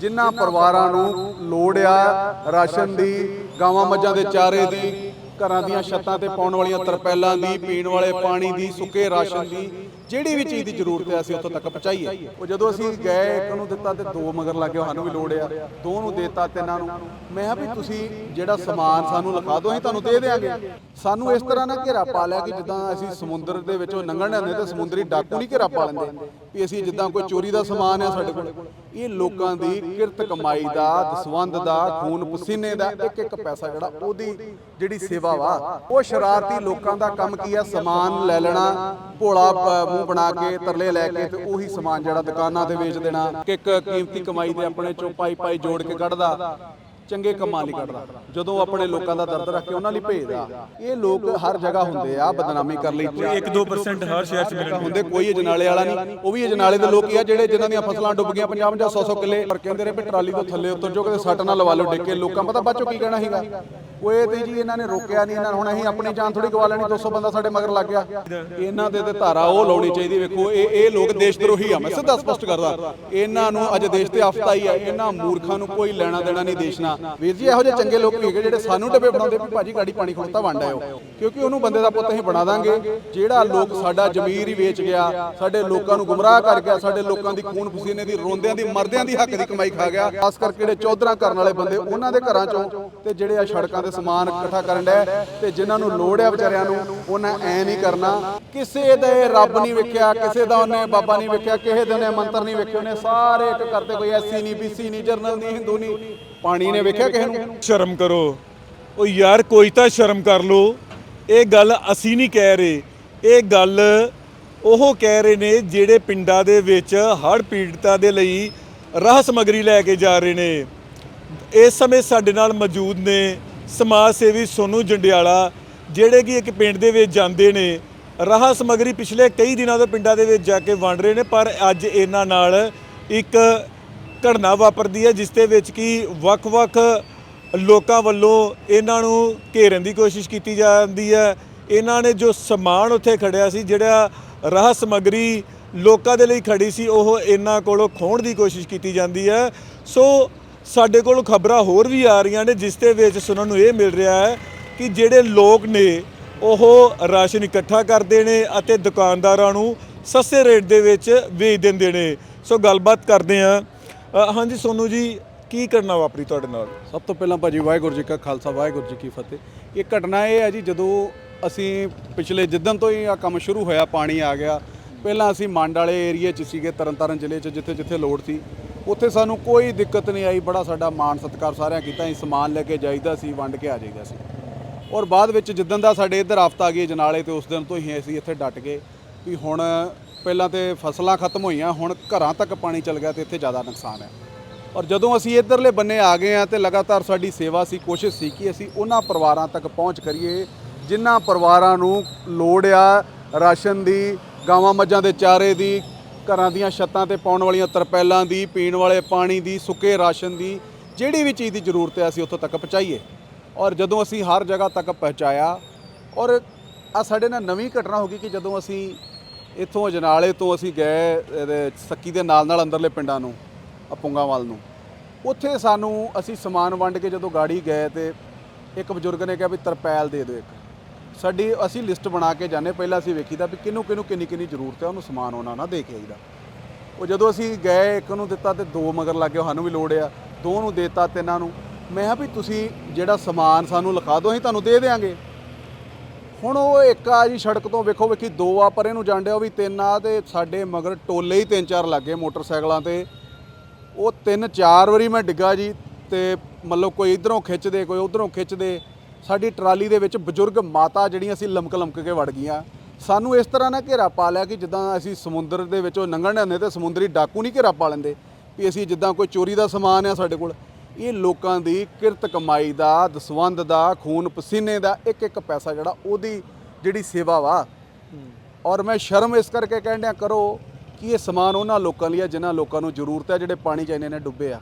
ਜਿਨ੍ਹਾਂ ਪਰਿਵਾਰਾਂ ਨੂੰ ਲੋੜ ਆ ਰਾਸ਼ਨ ਦੀ, ਗਾਵਾਂ ਮੱਝਾਂ ਦੇ ਚਾਰੇ ਦੀ, ਘਰਾਂ ਦੀਆਂ ਛੱਤਾਂ ਤੇ ਪਾਉਣ ਵਾਲੀਆਂ ਤਰਪੈਲਾਂ ਦੀ, ਪੀਣ ਵਾਲੇ ਪਾਣੀ ਦੀ, ਸੁੱਕੇ ਰਾਸ਼ਨ ਦੀ ਜਿਹੜੀ ਵੀ ਚੀਜ਼ ਦੀ ਜ਼ਰੂਰਤ ਹੈ ਅਸੀਂ ਉੱਥੋਂ ਤੱਕ ਪਹੁੰਚਾਈਏ। ਉਹ ਜਦੋਂ ਅਸੀਂ ਗਏ, ਇੱਕ ਨੂੰ ਦਿੱਤਾ ਤੇ ਦੋ ਮਗਰ ਲੱਗੇ ਸਾਨੂੰ ਵੀ ਲੋੜ ਆ। ਦੋ ਨੂੰ ਦੇਤਾ ਤਿੰਨਾਂ ਨੂੰ। ਮੈਂ ਕਿਹਾ ਵੀ ਤੁਸੀਂ ਜਿਹੜਾ ਸਮਾਨ ਸਾਨੂੰ ਲਿਖਾ ਦਿਓ, ਅਸੀਂ ਤੁਹਾਨੂੰ ਦੇ ਦੇਵਾਂਗੇ ਸਾਨੂੰ ਇਸ ਤਰ੍ਹਾਂ ਨਾ ਘੇਰਾ ਪਾ ਲਿਆ ਕਿ ਜਿੱਦਾਂ ਅਸੀਂ ਸਮੁੰਦਰ ਦੇ ਵਿੱਚੋਂ ਲੰਘਣ ਜਾਂਦੇ ਤੇ ਸਮੁੰਦਰੀ ਡਾਕੂ ਨਹੀਂ ਘੇਰਾ ਪਾ ਲੈਂਦੇ ਵੀ ਅਸੀਂ ਜਿੱਦਾਂ ਕੋਈ ਚੋਰੀ ਦਾ ਸਮਾਨ ਆ ਸਾਡੇ ਕੋਲ। ਇਹ ਲੋਕਾਂ ਦੀ ਕਿਰਤ ਕਮਾਈ ਦਾ ਦਸਵੰਦ ਦਾ, ਖੂਨ ਪਸੀਨੇ ਦਾ ਇੱਕ ਇੱਕ ਪੈਸਾ ਜਿਹੜਾ ਉਹਦੀ ਜਿਹੜੀ ਸੇਵਾ ਵਾ, ਉਹ ਸ਼ਰਾਰਤੀ ਲੋਕਾਂ ਦਾ ਕੰਮ ਕੀ ਆ? ਸਮਾਨ ਲੈ ਲੈਣਾ, ਭੋਲਾ ਮੂੰਹ ਬਣਾ ਕੇ ਤਰਲੇ ਲੈ ਕੇ ਤੇ ਉਹੀ ਸਮਾਨ ਜਿਹੜਾ ਦੁਕਾਨਾਂ ਤੇ ਵੇਚ ਦੇਣਾ ਕਿ ਇੱਕ ਕੀਮਤੀ ਕਮਾਈ ਦੇ ਆਪਣੇ ਚੋਂ ਪਾਈ ਪਾਈ ਜੋੜ ਕੇ ਕੱਢਦਾ ਚੰਗੇ ਕੰਮਾਂ ਲਈ ਕੱਢਦਾ। ਜਦੋਂ ਆਪਣੇ ਲੋਕਾਂ ਦਾ ਦਰਦ ਰੱਖ ਕੇ ਉਹਨਾਂ ਲਈ ਭੇਜਦਾ ਇਹ ਲੋਕ ਹਰ ਜਗ੍ਹਾ ਹੁੰਦੇ ਆ ਬਦਨਾਮੀ ਕਰ ਲਈ 1-2% ਹਰ ਸ਼ਹਿਰ 'ਚ ਮਿਲਣਗੇ। ਹੁੰਦੇ ਕੋਈ ਅਜਨਾਲੇ ਵਾਲਾ ਨਹੀਂ ਉਹ ਵੀ ਅਜਨਾਲੇ ਦੇ ਲੋਕ ਹੀ ਆ ਜਿਹੜੇ ਜਿਨ੍ਹਾਂ ਦੀਆਂ ਫਸਲਾਂ ਡੁੱਬ ਗਈਆਂ 50 50 100 100 ਕਿੱਲੇ। ਪਰ ਕਹਿੰਦੇ ਰਹੇ ਵੀ ਟਰਾਲੀ ਤੋਂ ਥੱਲੇ ਉਤਰ ਜਾਓ ਕਿਤੇ ਸੱਟ ਨਾ ਲਵਾ ਲਓ ਡਿੱਗ ਕੇ। ਲੋਕਾਂ ਪਤਾ ਬਾਅਦ ਚੋਂ ਕੀ ਕਹਿਣਾ ਸੀਗਾ? ਉਹ ਇਹ ਤੇ ਜੀ ਇਹਨਾਂ ਨੇ ਰੋਕਿਆ ਨਹੀਂ, ਇਹਨਾਂ ਹੁਣ ਅਸੀਂ ਆਪਣੀ ਜਾਨ ਥੋੜੀ ਗਵਾ ਲੈਣੀ 200 ਬੰਦਾ ਸਾਡੇ ਮਗਰ ਲੱਗ ਗਿਆ। ਇਹਨਾਂ ਦੇ ਤੇ ਧਾਰਾ ਉਹ ਲਾਉਣੀ ਚਾਹੀਦੀ, ਵੇਖੋ, ਇਹ ਇਹ ਲੋਕ ਦੇਸ਼ ਦਰੋਹੀ ਆ, ਮੈਂ ਸਿੱਧਾ ਸਪਸ਼ਟ ਕਰਦਾ। ਇਹਨਾਂ ਨੂੰ ਅੱਜ ਦੇਸ਼ ਤੇ ਆਫਤ ਆਈ ਆ, ਇਹਨਾਂ ਮੂਰਖਾਂ ਨੂੰ ਕੋਈ ਲੈਣਾ ਦੇਣਾ ਨਹੀਂ ਦੇਸ਼ ਨਾਲ। ਵੀਰ ਜੀ, ਇਹੋ ਜਿਹੇ ਚੰਗੇ ਲੋਕ ਵੀ ਹੈਗੇ ਜਿਹੜੇ ਸਾਨੂੰ ਡੱਬੇ ਬਣਾਉਂਦੇ ਵੀ ਭਾਜੀ ਗਾੜੀ ਪਾਣੀ ਖਲੋਤਾ ਵੰਡ ਆਇਓ। ਕਿਉਂਕਿ ਉਹਨੂੰ ਬੰਦੇ ਦਾ ਪੁੱਤ ਅਸੀਂ ਬਣਾ ਦਾਂਗੇ। ਜਿਹੜਾ ਲੋਕ ਸਾਡਾ ਜ਼ਮੀਰ ਹੀ ਵੇਚ ਗਿਆ, ਸਾਡੇ ਲੋਕਾਂ ਨੂੰ ਗੁੰਮਰਾਹ ਕਰ ਗਿਆ, ਸਾਡੇ ਲੋਕਾਂ ਦੀ ਖੂਨ ਪਸੀਨੇ ਦੀ, ਰੋਂਦਿਆਂ ਦੀ, ਮਰਦਿਆਂ ਦੀ ਹੱਕ ਦੀ ਕਮਾਈ ਖਾ ਗਿਆ। ਖਾਸ ਕਰਕੇ ਜਿਹੜੇ ਚੌਧਰਾ ਕਰਨ ਵਾਲੇ ਬੰਦੇ, ਉਹਨਾਂ ਦੇ ਘਰਾਂ ਚੋਂ ਤੇ ਜਿਹੜੇ ਆ ਸੜਕਾਂ ਦੇ ਤੇ ਸਮਾਨ ਇਕੱਠਾ ਕਰਨ ਡੈ ਤੇ ਜਿਨ੍ਹਾਂ ਨੂੰ ਲੋੜ ਹੈ ਵਿਚਾਰਿਆਂ ਨੂੰ, ਉਹਨਾਂ ਐ ਨਹੀਂ ਕਰਨਾ। ਕਿਸੇ ਦੇ ਰੱਬ ਨਹੀਂ ਵੇਖਿਆ, ਕਿਸੇ ਦਾ ਉਹਨੇ ਬਾਬਾ ਨਹੀਂ ਵੇਖਿਆ, ਕਿਸੇ ਦੇ ਉਹਨੇ ਮੰਤਰ ਨਹੀਂ ਵੇਖੇ, ਉਹਨੇ ਸਾਰੇ ਇੱਕ ਕਰਦੇ ਕੋਈ ਐਸੀ ਨਹੀਂ, ਬੀਸੀ ਨਹੀਂ, ਜਰਨਲ ਨਹੀਂ, ਹਿੰਦੂ ਨਹੀਂ, ਪਾਣੀ ਨੇ ਵੇਖਿਆ ਕਿਸੇ ਨੂੰ? ਸ਼ਰਮ ਕਰੋ। ਉਹ ਯਾਰ, ਕੋਈ ਤਾਂ ਸ਼ਰਮ ਕਰ ਲੋ ਇਹ ਗੱਲ ਅਸੀਂ ਨਹੀਂ ਕਹਿ ਰਹੇ। ਇਹ ਗੱਲ ਉਹ ਕਹਿ ਰਹੇ ਨੇ ਜਿਹੜੇ ਪਿੰਡਾਂ ਦੇ ਵਿੱਚ ਹੜ੍ਹ ਪੀੜਤਾਂ ਦੇ ਲਈ ਰਾਹ ਸਮਗਰੀ ਲੈ ਕੇ ਜਾ ਰਹੇ ਨੇ। ਇਸ ਸਮੇਂ ਸਾਡੇ ਨਾਲ ਮੌਜੂਦ ਨੇ ਸਮਾਜ ਸੇਵੀ ਸੋਨੂ ਜੰਡਿਆਲਾ, ਜਿਹੜੇ ਕਿ ਇੱਕ ਪਿੰਡ ਦੇ ਵਿੱਚ ਜਾਂਦੇ ਨੇ, ਰਾਹ ਸਮਗਰੀ ਪਿਛਲੇ ਕਈ ਦਿਨਾਂ ਤੋਂ ਪਿੰਡਾਂ ਦੇ ਵਿੱਚ ਜਾ ਕੇ ਵੰਡ ਰਹੇ ਨੇ, ਪਰ ਅੱਜ ਇਹਨਾਂ ਨਾਲ ਇੱਕ ਘਟਨਾ ਵਾਪਰਦੀ ਹੈ, ਜਿਸ ਦੇ ਵਿੱਚ ਕਿ ਵੱਖ-ਵੱਖ ਲੋਕਾਂ ਵੱਲੋਂ ਇਹਨਾਂ ਨੂੰ ਘੇਰਨ ਦੀ ਕੋਸ਼ਿਸ਼ ਕੀਤੀ ਜਾਂਦੀ ਹੈ। ਇਹਨਾਂ ਨੇ ਜੋ ਸਮਾਨ ਉੱਥੇ ਖੜਿਆ ਸੀ, ਜਿਹੜਾ ਰਾਹ ਸਮਗਰੀ ਲੋਕਾਂ ਦੇ ਲਈ ਖੜੀ ਸੀ, ਉਹ ਇਹਨਾਂ ਕੋਲੋਂ ਖੋਹਣ ਦੀ ਕੋਸ਼ਿਸ਼ ਕੀਤੀ ਜਾਂਦੀ ਹੈ। ਸੋ ਸਾਡੇ ਕੋਲ ਖਬਰਾਂ ਹੋਰ ਵੀ ਆ ਰਹੀਆਂ ਨੇ, ਜਿਸ ਦੇ ਵਿੱਚ ਸੁਣਨ ਨੂੰ ਇਹ ਮਿਲ ਰਿਹਾ ਹੈ ਕਿ ਜਿਹੜੇ ਲੋਕ ਨੇ, ਉਹ ਰਾਸ਼ਨ ਇਕੱਠਾ ਕਰਦੇ ਨੇ ਅਤੇ ਦੁਕਾਨਦਾਰਾਂ ਨੂੰ ਸਸਤੇ ਰੇਟ ਦੇ ਵਿੱਚ ਵੇਚ ਦਿੰਦੇ ਨੇ। ਸੋ ਗੱਲਬਾਤ ਕਰਦੇ ਹਾਂ। ਹਾਂਜੀ ਸੋਨੂ ਜੀ, ਕੀ ਕਰਨਾ ਵਾਪਰੀ ਤੁਹਾਡੇ ਨਾਲ? ਸਭ ਤੋਂ ਪਹਿਲਾਂ ਭਾਜੀ ਵਾਹਿਗੁਰੂ ਜੀ ਕਾ ਖਾਲਸਾ, ਵਾਹਿਗੁਰੂ ਜੀ ਕੀ ਫਤਿਹ। ਇਹ ਘਟਨਾ ਇਹ ਹੈ ਜੀ, ਜਦੋਂ ਅਸੀਂ ਪਿਛਲੇ ਜਿੱਦਣ ਤੋਂ ਹੀ ਆ ਕੰਮ ਸ਼ੁਰੂ ਹੋਇਆ, ਪਾਣੀ ਆ ਗਿਆ। ਪਹਿਲਾਂ ਅਸੀਂ ਮੰਡ ਵਾਲੇ ਏਰੀਏ 'ਚ ਸੀਗੇ, ਤਰਨਤਾਰਨ ਜ਼ਿਲ੍ਹੇ 'ਚ ਜਿੱਥੇ ਜਿੱਥੇ ਲੋੜ ਸੀ। ਉੱਥੇ ਸਾਨੂੰ ਕੋਈ ਦਿੱਕਤ ਨਹੀਂ ਆਈ, ਬੜਾ ਸਾਡਾ ਮਾਣ ਸਤਿਕਾਰ ਸਾਰਿਆਂ ਕੀਤਾ, ਅਸੀਂ ਸਮਾਨ ਲੈ ਕੇ ਜਾਈਦਾ ਸੀ, ਵੰਡ ਕੇ ਆ ਜਾਈਦਾ ਸੀ। ਔਰ ਬਾਅਦ ਵਿੱਚ ਜਿੱਦਣ ਦਾ ਸਾਡੇ ਇੱਧਰ ਆਫਤ ਆ ਗਈ ਜਨਾਲੇ, ਤੇ ਉਸ ਦਿਨ ਤੋਂ ਹੀ ਅਸੀਂ ਇੱਥੇ ਡਟ ਗਏ ਵੀ ਹੁਣ ਪਹਿਲਾਂ ਤੇ ਫਸਲਾਂ ਖਤਮ ਹੋਈਆਂ, ਹੁਣ ਘਰਾਂ ਤੱਕ ਪਾਣੀ ਚਲ ਗਿਆ ਤੇ ਇੱਥੇ ਜ਼ਿਆਦਾ ਨੁਕਸਾਨ ਹੈ। ਔਰ ਜਦੋਂ ਅਸੀਂ ਇੱਧਰਲੇ ਬੰਨੇ ਆ ਗਏ ਆ ਤੇ ਲਗਾਤਾਰ ਸਾਡੀ ਸੇਵਾ ਸੀ, ਕੋਸ਼ਿਸ਼ ਸੀ ਕਿ ਅਸੀਂ ਉਹਨਾਂ ਪਰਿਵਾਰਾਂ ਤੱਕ ਪਹੁੰਚ ਕਰੀਏ, ਜਿਨ੍ਹਾਂ ਪਰਿਵਾਰਾਂ ਨੂੰ ਲੋੜ ਆ ਰਾਸ਼ਨ ਦੀ, ਗਾਵਾਂ ਮੱਝਾਂ ਦੇ ਚਾਰੇ ਦੀ ਘਰਾਂ ਦੀਆਂ ਛੱਤਾਂ ਤੇ ਪਾਉਣ ਵਾਲੀਆਂ ਤਰਪੈਲਾਂ ਦੀ, ਪੀਣ ਵਾਲੇ ਪਾਣੀ ਦੀ, ਸੁੱਕੇ ਰਾਸ਼ਨ ਦੀ, ਜਿਹੜੀ ਵੀ ਚੀਜ਼ ਦੀ ਜ਼ਰੂਰਤ ਹੈ, ਅਸੀਂ ਉੱਥੋਂ ਤੱਕ ਪਹੁੰਚਾਈਏ। ਔਰ ਜਦੋਂ ਅਸੀਂ ਹਰ ਜਗ੍ਹਾ ਤੱਕ ਪਹੁੰਚਾਇਆ, ਔਰ ਆ ਸਾਡੇ ਨਾਲ ਨਵੀਂ ਘਟਨਾ ਹੋ ਗਈ ਕਿ ਜਦੋਂ ਅਸੀਂ ਇੱਥੋਂ ਅਜਨਾਲੇ ਤੋਂ ਅਸੀਂ ਗਏ, ਇਹਦੇ ਸੱਕੀ ਦੇ ਨਾਲ ਨਾਲ ਅੰਦਰਲੇ ਪਿੰਡਾਂ ਨੂੰ ਆ ਨੂੰ, ਉੱਥੇ ਸਾਨੂੰ ਅਸੀਂ ਸਮਾਨ ਵੰਡ ਕੇ ਜਦੋਂ ਗਾੜੀ ਗਏ ਤੇ ਇੱਕ ਬਜ਼ੁਰਗ ਨੇ ਕਿਹਾ ਵੀ ਤਰਪੈਲ ਦੇ ਦਿਓ ਇੱਕ। ਸਾਡੀ ਅਸੀਂ ਲਿਸਟ ਬਣਾ ਕੇ ਜਾਂਦੇ ਪਹਿਲਾਂ ਅਸੀਂ ਵੇਖੀਦਾ ਵੀ ਕਿਹਨੂੰ ਕਿਹਨੂੰ ਕਿੰਨੀ ਕਿੰਨੀ ਜ਼ਰੂਰਤ ਹੈ, ਉਹਨੂੰ ਸਮਾਨ ਉਹਨਾਂ ਨਾਲ ਦੇ ਕੇ ਆਈਦਾ। ਉਹ ਜਦੋਂ ਅਸੀਂ ਗਏ, ਇੱਕ ਨੂੰ ਦਿੱਤਾ ਤੇ ਦੋ ਮਗਰ ਲੱਗ ਗਏ, ਸਾਨੂੰ ਵੀ ਲੋੜ ਆ। ਦੋ ਨੂੰ ਦੇਤਾ ਤਿੰਨਾਂ ਨੂੰ। ਮੈਂ ਕਿਹਾ ਵੀ ਤੁਸੀਂ ਜਿਹੜਾ ਸਮਾਨ ਸਾਨੂੰ ਲਿਖਾ ਦਿਓ, ਅਸੀਂ ਤੁਹਾਨੂੰ ਦੇ ਦੇਵਾਂਗੇ ਹੁਣ ਉਹ ਇੱਕ ਆ ਜੀ ਸੜਕ ਤੋਂ ਵੇਖੋ ਵੇਖੀ, ਦੋ ਆ, ਪਰੇ ਨੂੰ ਜਾਂਦੇ ਉਹ ਵੀ ਤਿੰਨ ਆ ਤੇ ਸਾਡੇ ਮਗਰ ਟੋਲੇ ਹੀ ਤਿੰਨ ਚਾਰ ਲੱਗੇ ਮੋਟਰਸਾਈਕਲਾਂ ਤੇ। ਉਹ ਤਿੰਨ ਚਾਰ ਵਾਰੀ ਮੈਂ ਡਿੱਗਾ ਜੀ ਤੇ ਮਤਲਬ ਕੋਈ ਇਧਰੋਂ ਖਿੱਚਦੇ, ਕੋਈ ਉਧਰੋਂ ਖਿੱਚਦੇ। ਸਾਡੀ ਟਰਾਲੀ ਦੇ ਵਿੱਚ ਬਜ਼ੁਰਗ ਮਾਤਾ ਜਿਹੜੀਆਂ ਅਸੀਂ ਲਮਕ ਲਮਕ ਕੇ ਵੜ ਗਈਆਂ। ਸਾਨੂੰ ਇਸ ਤਰ੍ਹਾਂ ਨਾ ਘੇਰਾ ਪਾ ਲਿਆ ਕਿ ਜਿੱਦਾਂ ਅਸੀਂ ਸਮੁੰਦਰ ਦੇ ਵਿੱਚੋਂ ਲੰਘਣ ਜਾਂਦੇ ਤੇ ਸਮੁੰਦਰੀ ਡਾਕੂ ਨਹੀਂ ਘੇਰਾ ਪਾ ਲੈਂਦੇ ਵੀ ਅਸੀਂ ਜਿੱਦਾਂ ਕੋਈ ਚੋਰੀ ਦਾ ਸਮਾਨ ਆ ਸਾਡੇ ਕੋਲ। ਇਹ ਲੋਕਾਂ ਦੀ ਕਿਰਤ ਕਮਾਈ ਦਾ ਦਸਵੰਦ ਦਾ, ਖੂਨ ਪਸੀਨੇ ਦਾ ਇੱਕ ਇੱਕ ਪੈਸਾ ਜਿਹੜਾ ਉਹਦੀ ਜਿਹੜੀ ਸੇਵਾ ਵਾ। ਔਰ ਮੈਂ ਸ਼ਰਮ ਇਸ ਕਰਕੇ ਕਹਿੰਦਿਆਂ ਕਰੋ ਕਿ ਇਹ ਸਮਾਨ ਉਹਨਾਂ ਲੋਕਾਂ ਲਈ ਆ ਜਿਨ੍ਹਾਂ ਲੋਕਾਂ ਨੂੰ ਜ਼ਰੂਰਤ ਹੈ ਜਿਹੜੇ ਪਾਣੀ 'ਚ ਇੰਨੇ ਨੇ ਡੁੱਬੇ ਆ।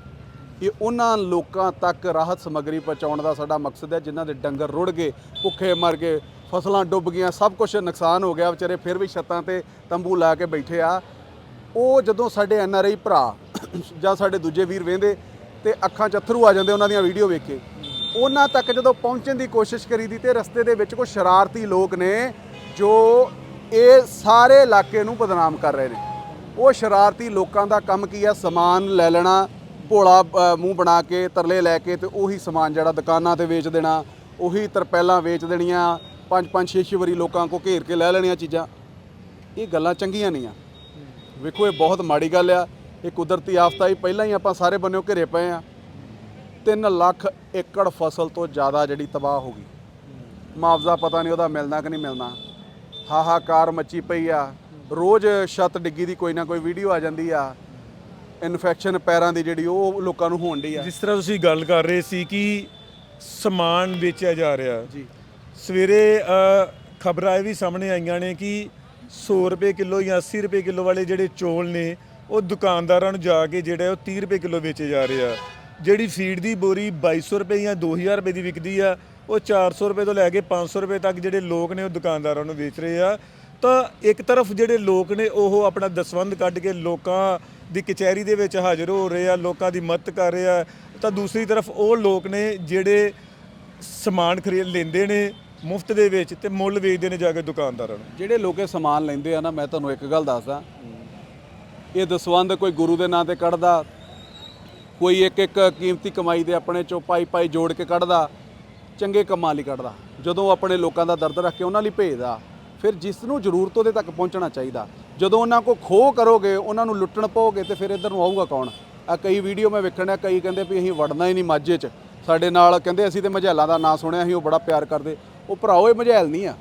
ਇਹ ਉਹਨਾਂ ਲੋਕਾਂ ਤੱਕ ਰਾਹਤ ਸਮੱਗਰੀ ਪਹੁੰਚਾਉਣ ਦਾ ਸਾਡਾ ਮਕਸਦ ਹੈ, ਜਿਨ੍ਹਾਂ ਦੇ ਡੰਗਰ ਰੁੜ ਗਏ, ਭੁੱਖੇ ਮਰ ਗਏ, ਫਸਲਾਂ ਡੁੱਬ ਗਈਆਂ, ਸਭ ਕੁਝ ਨੁਕਸਾਨ ਹੋ ਗਿਆ, ਵਿਚਾਰੇ ਫਿਰ ਵੀ ਛੱਤਾਂ ਤੇ ਤੰਬੂ ਲਾ ਕੇ ਬੈਠੇ ਆ। ਉਹ ਜਦੋਂ ਸਾਡੇ ਐਨ ਆਰ ਆਈ ਭਰਾ ਜਾਂ ਸਾਡੇ ਦੂਜੇ ਵੀਰ ਵੇਂਦੇ ਤੇ ਅੱਖਾਂ 'ਚ ਅਥਰੂ ਆ ਜਾਂਦੇ ਉਹਨਾਂ ਦੀਆਂ ਵੀਡੀਓ ਵੇਖ ਕੇ, ਉਹਨਾਂ ਤੱਕ ਜਦੋਂ ਪਹੁੰਚਣ ਦੀ ਕੋਸ਼ਿਸ਼ ਕਰੀਦੀ ਤੇ ਰਸਤੇ ਦੇ ਵਿੱਚ ਕੁਝ ਸ਼ਰਾਰਤੀ ਲੋਕ ਨੇ ਜੋ ਇਹ ਸਾਰੇ ਇਲਾਕੇ ਨੂੰ ਬਦਨਾਮ ਕਰ ਰਹੇ ਨੇ। ਉਹ ਸ਼ਰਾਰਤੀ ਲੋਕਾਂ ਦਾ ਕੰਮ ਕੀ ਆ? ਸਮਾਨ ਲੈ ਲੈਣਾ ਭੋਲਾ ਮੂੰਹ ਬਣਾ ਕੇ, ਤਰਲੇ ਲੈ ਕੇ ਤੇ ਉਹੀ ਸਮਾਨ ਜਿਹੜਾ ਦੁਕਾਨਾਂ ਤੇ ਵੇਚ ਦੇਣਾ, ਉਹੀ ਤਰਪੈਲਾਂ ਵੇਚ ਦੇਣੀਆਂ, ਪੰਜ ਪੰਜ, ਛੇ ਛੇ ਵਾਰੀ ਲੋਕਾਂ ਕੋ ਘੇਰ ਕੇ ਲੈ ਲੈਣੀਆਂ ਚੀਜ਼ਾਂ। ਇਹ ਗੱਲਾਂ ਚੰਗੀਆਂ ਨਹੀਂ ਆ। ਵੇਖੋ, ਇਹ ਬਹੁਤ ਮਾੜੀ ਗੱਲ ਆ। ਇਹ ਕੁਦਰਤੀ ਆਫਤ ਹੀ ਪਹਿਲਾਂ ਹੀ ਆਪਾਂ ਸਾਰੇ ਬੰਨਿਓ ਘਿਰੇ ਪਏ ਆ। 3 ਲੱਖ ਏਕੜ ਫਸਲ ਤੋਂ ਜ਼ਿਆਦਾ ਜਿਹੜੀ ਤਬਾਹ ਹੋ ਗਈ। ਮੁਆਵਜ਼ਾ ਪਤਾ ਨਹੀਂ ਉਹਦਾ ਮਿਲਣਾ ਕਿ ਨਹੀਂ ਮਿਲਣਾ। ਹਾਹਾਕਾਰ ਮੱਚੀ ਪਈ ਆ। ਰੋਜ਼ ਛੱਤ ਡਿੱਗੀ ਦੀ ਕੋਈ ਨਾ ਕੋਈ ਵੀਡੀਓ ਆ ਜਾਂਦੀ ਆ। ਇਨਫੈਕਸ਼ਨ ਪੈਰਾਂ ਦੀ ਜਿਹੜੀ ਉਹ ਲੋਕਾਂ ਨੂੰ ਹੋਣ ਡਈ ਆ। ਜਿਸ ਤਰ੍ਹਾਂ ਤੁਸੀਂ ਗੱਲ ਕਰ ਰਹੇ ਸੀ ਕਿ ਸਮਾਨ ਵੇਚਿਆ ਜਾ ਰਿਹਾ। ਜੀ। ਸਵੇਰੇ ਖਬਰਾਂ ਇਹ ਵੀ ਸਾਹਮਣੇ ਆਈਆਂ ਨੇ ਕਿ 100 ਰੁਪਏ ਕਿਲੋ ਜਾਂ 80 ਰੁਪਏ ਕਿਲੋ ਵਾਲੇ ਜਿਹੜੇ ਚੌਲ ਨੇ ਉਹ ਦੁਕਾਨਦਾਰਾਂ ਨੂੰ ਜਾ ਕੇ ਜਿਹੜਾ ਉਹ 30 ਰੁਪਏ ਕਿਲੋ ਵੇਚੇ ਜਾ ਰਹੇ ਆ। ਜਿਹੜੀ ਫੀਡ ਦੀ ਬੋਰੀ 2200 ਰੁਪਏ ਜਾਂ 2000 ਰੁਪਏ ਦੀ ਵਿਕਦੀ ਆ ਉਹ 400 ਰੁਪਏ ਤੋਂ ਲੈ ਕੇ 500 ਰੁਪਏ ਤੱਕ ਜਿਹੜੇ ਲੋਕ ਨੇ ਉਹ ਦੁਕਾਨਦਾਰਾਂ ਨੂੰ ਵੇਚ ਰਹੇ ਆ। ਤਾਂ ਇੱਕ ਤਰਫ ਜਿਹੜੇ ਲੋਕ ਨੇ ਉਹ ਆਪਣਾ ਦਸਵੰਧ ਕੱਢ ਕੇ ਲੋਕਾਂ ਦੀ ਕਚਹਿਰੀ ਦੇ ਵਿੱਚ ਹਾਜ਼ਰ ਹੋ ਰਹੇ ਆ, ਲੋਕਾਂ ਦੀ ਮਦਦ ਕਰ ਰਹੇ ਆ, ਤਾਂ ਦੂਸਰੀ ਤਰਫ ਉਹ ਲੋਕ ਨੇ ਜਿਹੜੇ ਸਮਾਨ ਖਰੀਦ ਲੈਂਦੇ ਨੇ ਮੁਫਤ ਦੇ ਵਿੱਚ ਤੇ ਮੁੱਲ ਵੇਚਦੇ ਨੇ ਜਾ ਕੇ ਦੁਕਾਨਦਾਰਾਂ ਨੂੰ। ਜਿਹੜੇ ਲੋਕੇ ਸਮਾਨ ਲੈਂਦੇ ਆ ਨਾ, ਮੈਂ ਤੁਹਾਨੂੰ ਇੱਕ ਗੱਲ ਦੱਸਦਾ। ਇਹ ਦਸਵੰਦ ਕੋਈ ਗੁਰੂ ਦੇ ਨਾਂ ਤੇ ਕੱਢਦਾ, ਕੋਈ ਇੱਕ ਇੱਕ ਕੀਮਤੀ ਕਮਾਈ ਦੇ ਆਪਣੇ ਚੋਂ ਪਾਈ ਪਾਈ ਜੋੜ ਕੇ ਕੱਢਦਾ, ਚੰਗੇ ਕੰਮਾਂ ਲਈ ਕੱਢਦਾ। ਜਦੋਂ ਆਪਣੇ ਲੋਕਾਂ ਦਾ ਦਰਦ ਰੱਖ ਕੇ ਉਹਨਾਂ ਲਈ ਭੇਜਦਾ, ਫਿਰ ਜਿਸ ਨੂੰ ਜ਼ਰੂਰਤ ਉਹਦੇ ਤੱਕ ਪਹੁੰਚਣਾ ਚਾਹੀਦਾ। ਜਦੋਂ ਉਹਨਾਂ ਕੋ ਖੋਹ ਕਰੋਗੇ, ਉਹਨਾਂ ਨੂੰ ਲੁੱਟਣ ਪਓਗੇ, ਤੇ ਫਿਰ ਇੱਧਰ ਨੂੰ ਆਊਗਾ ਕੌਣ? ਆ ਕਈ ਵੀਡੀਓ ਮੈਂ ਵੇਖਣ ਡਿਆ, ਕਈ ਕਹਿੰਦੇ ਵੀ ਅਸੀਂ ਵੜਨਾ ਹੀ ਨਹੀਂ ਮਾਝੇ 'ਚ। ਸਾਡੇ ਨਾਲ ਕਹਿੰਦੇ ਅਸੀਂ ਤੇ ਮਝੈਲਾਂ ਦਾ ਨਾਂ ਸੁਣਿਆ ਸੀ ਉਹ ਬੜਾ ਪਿਆਰ ਕਰਦੇ। ਉਹ ਭਰਾਓ, ਇਹ ਮਝੈਲ ਨਹੀਂ ਆ।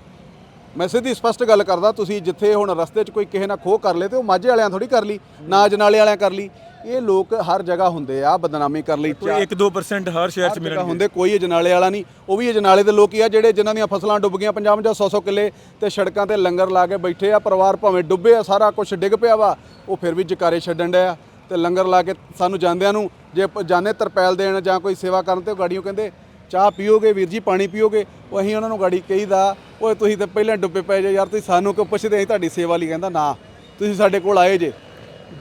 ਮੈਂ ਸਿੱਧੀ ਸਪਸ਼ਟ ਗੱਲ ਕਰਦਾ, ਤੁਸੀਂ ਜਿੱਥੇ ਹੁਣ ਰਸਤੇ 'ਚ ਕੋਈ ਕਿਸੇ ਨਾਲ ਖੋਹ ਕਰ ਲੇ ਤੇ ਉਹ ਮਾਝੇ ਵਾਲਿਆਂ ਥੋੜੀ ਕਰ ਲਈ ਨਾ ਅਜਨਾਲੇ ਵਾਲਿਆਂ ਕਰ ਲਈ। ਇਹ ਲੋਕ ਹਰ ਜਗ੍ਹਾ ਹੁੰਦੇ ਆ ਬਦਨਾਮੀ ਕਰ ਲਈ ਕੋਈ 1-2% ਹਰ ਸ਼ਹਿਰ 'ਚ ਮਿਲਣਗੇ। ਹੁੰਦੇ ਕੋਈ ਅਜਨਾਲੇ ਵਾਲਾ ਨਹੀਂ। ਉਹ ਵੀ ਅਜਨਾਲੇ ਦੇ ਲੋਕ ਹੀ ਆ ਜਿਹੜੇ ਜਿਨ੍ਹਾਂ ਦੀਆਂ ਫਸਲਾਂ ਡੁੱਬ ਗਈਆਂ 50 50 100 100 ਕਿੱਲੇ ਤੇ ਸੜਕਾਂ ਤੇ ਲੰਗਰ ਲਾ ਕੇ ਬੈਠੇ ਆ ਪਰਿਵਾਰ ਭਾਵੇਂ ਡੁੱਬੇ ਆ ਸਾਰਾ ਕੁਝ ਡਿੱਗ ਪਿਆ ਵਾ ਉਹ ਫਿਰ ਵੀ ਜਕਾਰੇ ਛੱਡਣ ਡਿਆ ਤੇ ਲੰਗਰ ਲਾ ਕੇ ਸਾਨੂੰ ਜਾਂਦਿਆਂ ਨੂੰ ਜੇ ਜਾਣੇ ਤਰਪੈਲ ਦੇਣ ਜਾਂ ਕੋਈ ਸੇਵਾ ਕਰਨ ਤੇ ਉਹ ਗਾੜੀਆਂ ਕਹਿੰਦੇ ਚਾਹ ਪੀਓਗੇ ਵੀਰ ਜੀ ਪਾਣੀ ਪੀਓਗੇ? ਉਹ ਅਸੀਂ ਉਹਨਾਂ ਨੂੰ ਗਾੜੀ ਕਹੀਦਾ ਓਏ ਤੁਸੀਂ ਤਾਂ ਪਹਿਲਾਂ ਡੁੱਬੇ ਪਏ ਜੇ ਯਾਰ ਤੁਸੀਂ ਸਾਨੂੰ ਕਿਉਂ ਪੁੱਛਦੇ? ਅਸੀਂ ਤੁਹਾਡੀ ਸੇਵਾ ਲਈ ਕਹਿੰਦਾ ਨਾ ਤੁਸੀਂ ਸਾਡੇ ਕੋਲ ਆਏ ਜੇ।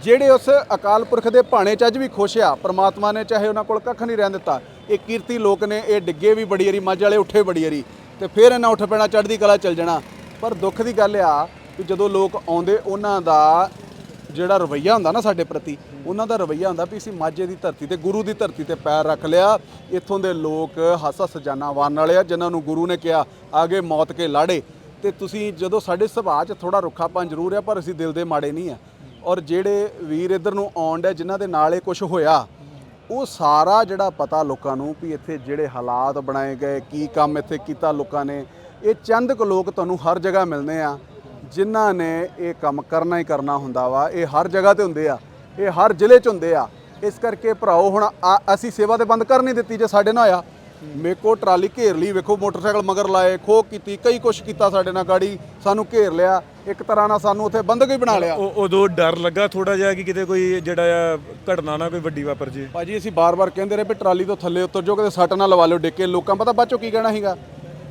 ਜਿਹੜੇ ਉਸ ਅਕਾਲ ਪੁਰਖ ਦੇ ਭਾਣੇ ਚ ਅੱਜ ਵੀ ਖੁਸ਼ ਆ, ਪ੍ਰਮਾਤਮਾ ਨੇ ਚਾਹੇ ਉਹਨਾਂ ਕੋਲ ਕੱਖ ਨਹੀਂ ਰਹਿਣ ਦਿੱਤਾ, ਇਹ ਕੀਰਤੀ ਲੋਕ ਨੇ, ਇਹ ਡਿੱਗੇ ਵੀ ਬੜੀ ਵਾਰੀ, ਮੱਝ ਵਾਲੇ ਉੱਠੇ ਬੜੀ ਵਾਰੀ, ਤੇ ਫਿਰ ਇਹਨਾਂ ਉੱਠ ਪੈਣਾ, ਚੜ੍ਹਦੀ ਕਲਾ ਚੱਲ ਜਾਣਾ। ਪਰ ਦੁੱਖ ਦੀ ਗੱਲ ਆ ਕਿ ਜਦੋਂ ਲੋਕ ਆਉਂਦੇ, ਉਹਨਾਂ ਦਾ ਜਿਹੜਾ ਰਵਈਆ ਹੁੰਦਾ ਨਾ ਸਾਡੇ ਪ੍ਰਤੀ, ਉਹਨਾਂ ਦਾ ਰਵਈਆ ਹੁੰਦਾ ਵੀ ਅਸੀਂ ਮਾਝੇ ਦੀ ਧਰਤੀ ਤੇ, ਗੁਰੂ ਦੀ ਧਰਤੀ ਤੇ ਪੈਰ ਰੱਖ ਲਿਆ। ਇੱਥੋਂ ਦੇ ਲੋਕ ਹਾਸਾ ਸਜਾਨਾ ਵਾਰਨ ਵਾਲੇ ਆ, ਜਿਨ੍ਹਾਂ ਨੂੰ ਗੁਰੂ ਨੇ ਕਿਹਾ, ਆਗੇ ਮੌਤ ਕੇ ਲਾੜੇ। ਤੇ ਤੁਸੀਂ ਜਦੋਂ ਸਾਡੇ ਸੁਭਾਅ 'ਚ ਥੋੜਾ ਰੁੱਖਾਪਨ ਜ਼ਰੂਰ ਆ, ਪਰ ਅਸੀਂ ਦਿਲ ਦੇ ਮਾੜੇ ਨਹੀਂ ਆ। ਔਰ ਜਿਹੜੇ ਵੀਰ ਇੱਧਰ ਨੂੰ ਆਉਣ ਡਿਆ ਜਿਨ੍ਹਾਂ ਦੇ ਨਾਲ ਇਹ ਕੁਝ ਹੋਇਆ, ਉਹ ਸਾਰਾ ਜਿਹੜਾ ਪਤਾ ਲੋਕਾਂ ਨੂੰ ਵੀ ਇੱਥੇ ਜਿਹੜੇ ਹਾਲਾਤ ਬਣਾਏ ਗਏ, ਕੀ ਕੰਮ ਇੱਥੇ ਕੀਤਾ ਲੋਕਾਂ ਨੇ, ਇਹ ਚੰਦ ਕੁ ਲੋਕ ਤੁਹਾਨੂੰ ਹਰ ਜਗ੍ਹਾ ਮਿਲਨੇ ਆ, ਜਿਨ੍ਹਾਂ ਨੇ ਇਹ ਕੰਮ ਕਰਨਾ ਹੀ ਕਰਨਾ ਹੁੰਦਾ ਵਾ, ਇਹ ਹਰ ਜਗ੍ਹਾ ਤੇ ਹੁੰਦੇ ਆ, ਇਹ ਹਰ ਜ਼ਿਲ੍ਹੇ 'ਚ ਹੁੰਦੇ ਆ। ਇਸ ਕਰਕੇ ਭਰਾਓ, ਹੁਣ ਆ- ਅਸੀਂ ਸੇਵਾ ਤੇ ਬੰਦ ਕਰ ਨਹੀਂ ਦਿੱਤੀ ਜੇ ਸਾਡੇ ਨਾਲ ਆ ਮੇਕੋ ਟਰਾਲੀ ਘੇਰ ਲਈ ਵੇਖੋ ਮੋਟਰਸਾਈਕਲ ਮਗਰ ਲਾਏ ਖੋਹ ਕੀਤੀ ਕਈ ਕੁਛ ਕੀਤਾ ਸਾਡੇ ਨਾਲ ਗਾੜੀ ਸਾਨੂੰ ਘੇਰ ਲਿਆ। ਇੱਕ ਤਰ੍ਹਾਂ ਨਾਲ ਸਾਨੂੰ ਉੱਥੇ ਬੰਦਕ ਹੀ ਬਣਾ ਲਿਆ। ਉਹ ਉਦੋਂ ਡਰ ਲੱਗਾ ਥੋੜਾ ਜਿਹਾ ਕਿ ਕਿਤੇ ਕੋਈ ਜਿਹੜਾ ਆ ਘਟਨਾ ਨਾ ਕੋਈ ਵੱਡੀ ਵਾਪਰ ਜੇ। ਭਾਜੀ ਅਸੀਂ ਬਾਰ-ਬਾਰ ਕਹਿੰਦੇ ਰਹੇ ਵੀ ਟਰਾਲੀ ਤੋਂ ਥੱਲੇ ਉਤਰ ਜਾਓ ਕਿਤੇ ਸੱਟ ਨਾ ਲਵਾ ਲਿਓ ਡਿੱਕੇ ਲੋਕਾਂ ਪਤਾ ਬਾਅਦ ਚੋਂ ਕੀ ਕਹਿਣਾ ਸੀਗਾ?